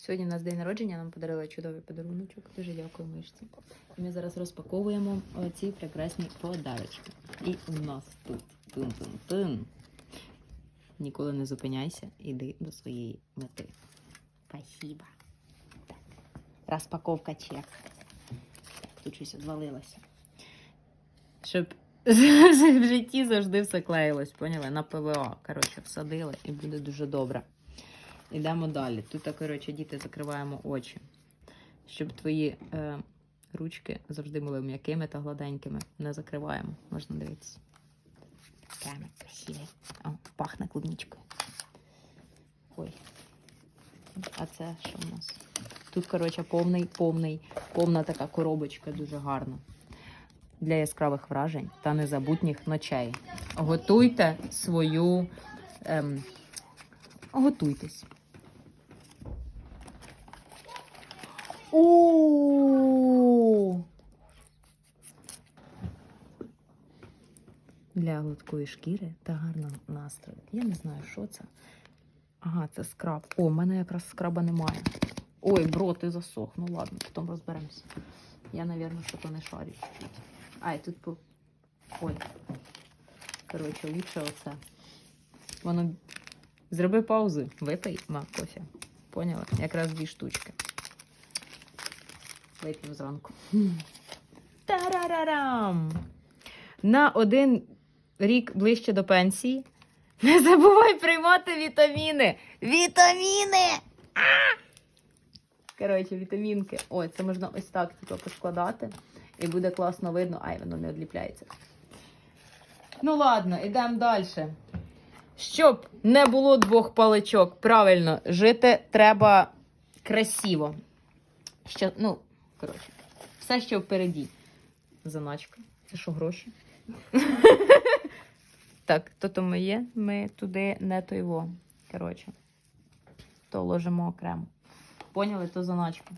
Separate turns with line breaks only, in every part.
Сьогодні у нас день народження, нам подарили чудовий подаруночок. Дуже дякую мишці. Ми зараз розпаковуємо ці прекрасні подарочки. І у нас тут тун-тун-тун. Ніколи не зупиняйся, іди до своєї мети. Спасибо. Розпаковка чек. Тут щось відвалилося. Щоб в житті завжди все клеїлось, поняли? На ПВО. Коротше, всадили і буде дуже добре. Ідемо далі. Тут, коротше, діти, закриваємо очі, щоб твої е, ручки завжди були м'якими та гладенькими. Не закриваємо. Можна дивитися. Прямо красиві. О, пахне клубничкою. Ой. А це що в нас? Тут, коротше, повний, повний, повна така коробочка, дуже гарна. Для яскравих вражень та незабутніх ночей. Готуйте свою. Ем, готуйтесь. Для гладкої шкіри та гарного настрою. Я не знаю, що це. Ага, це скраб. О, в мене якраз скраба немає. Ой, бро, ти засох. Ну ладно, потім розберемося. Я, напевно, що то не шарю. А, і тут по. Ой. Коротше, ліпше оце. Воно. Зроби паузу, випий ма кофе. Поняла? Якраз дві штучки. Вип'ємо зранку. Тарарарам! На один рік ближче до пенсії. Не забувай приймати вітаміни! Вітаміни! А! Коротше, вітамінки. Ой, це можна ось так типу, поскладати. І буде класно видно. Ай, воно не відліпляється. Ну ладно, йдемо далі. Щоб не було двох паличок, правильно, жити треба красиво. Що, ну, коротше, все, що впереді. Заначка. Це що, гроші? Так, то то моє, ми туди не то його. Коротше, то ложимо окремо. Поняли, то заначка.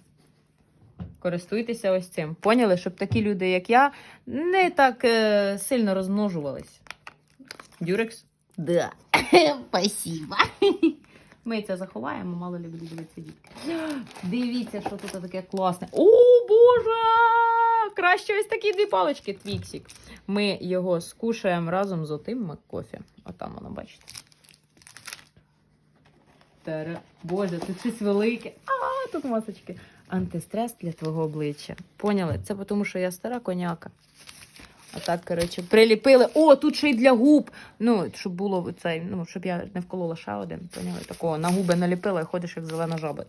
Користуйтеся ось цим. Поняли, щоб такі люди, як я, не так е, сильно розмножувались. Дюрекс? Да. Спасибо. Ми це заховаємо, мало ли будуть дивитися дітки. Дивіться, що тут таке класне. О, Боже! Краще ось такі дві палички твіксік. Ми його скушаємо разом з отим маккофі. Отам воно, бачите. Тара. Боже, тут щось велике. А, тут масочки. Антистрес для твого обличчя. Поняли? Це тому, що я стара коняка. А так, коротше, приліпили. О, тут ще й для губ. Ну, щоб було цей, ну, щоб я не вколола ще один. Поняли? Такого на губи наліпила і ходиш як зелена жаба.